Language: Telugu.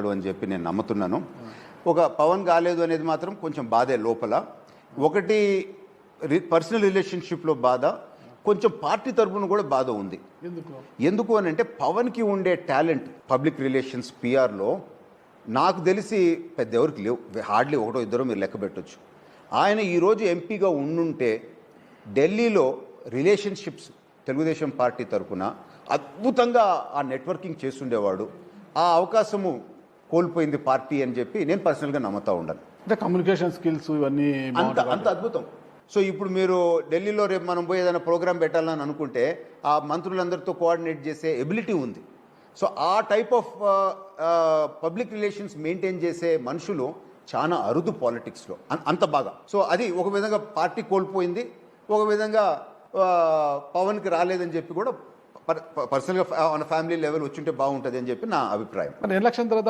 అని చెప్పి నేను నమ్ముతున్నాను. ఒక పవన్ కాలేదు అనేది మాత్రం కొంచెం బాధే లోపల. ఒకటి పర్సనల్ రిలేషన్షిప్లో బాధ కొంచెం పార్టీ తరపున కూడా బాధ ఉంది. ఎందుకు? ఎందుకు అని అంటే పవన్కి ఉండే టాలెంట్ పబ్లిక్ రిలేషన్స్ పిఆర్లో నాకు తెలిసి పెద్ద ఎవరికి లేవు. హార్డ్లీ ఒకటో ఇద్దరు మీరు లెక్క పెట్టొచ్చు. ఆయన ఈరోజు ఎంపీగా ఉండుంటే ఢిల్లీలో రిలేషన్షిప్స్ తెలుగుదేశం పార్టీ తరపున అద్భుతంగా ఆ నెట్వర్కింగ్ చేస్తుండేవాడు. ఆ అవకాశము కోల్పోయింది పార్టీ అని చెప్పి నేను పర్సనల్గా నమ్ముతా ఉండను. అంటే కమ్యూనికేషన్ స్కిల్స్ ఇవన్నీ అంత అంత అద్భుతం. సో ఇప్పుడు మీరు ఢిల్లీలో రేపు మనం పోయి ఏదైనా ప్రోగ్రామ్ పెట్టాలని అనుకుంటే ఆ మంత్రులందరితో కోఆర్డినేట్ చేసే ఎబిలిటీ ఉంది. సో ఆ type of public relations maintain చేసే మనుషులు చాలా అరుదు పాలిటిక్స్లో అంత బాగా. సో అది ఒక విధంగా పార్టీ కోల్పోయింది ఒక విధంగా ఆ, పవన్కి రాలేదని చెప్పి కూడా పర్సనల్గా ఫ్యామిలీ లెవెల్ వచ్చుంటే బాగుంటుంది అని చెప్పి నా అభిప్రాయం. ఎలక్షన్ తర్వాత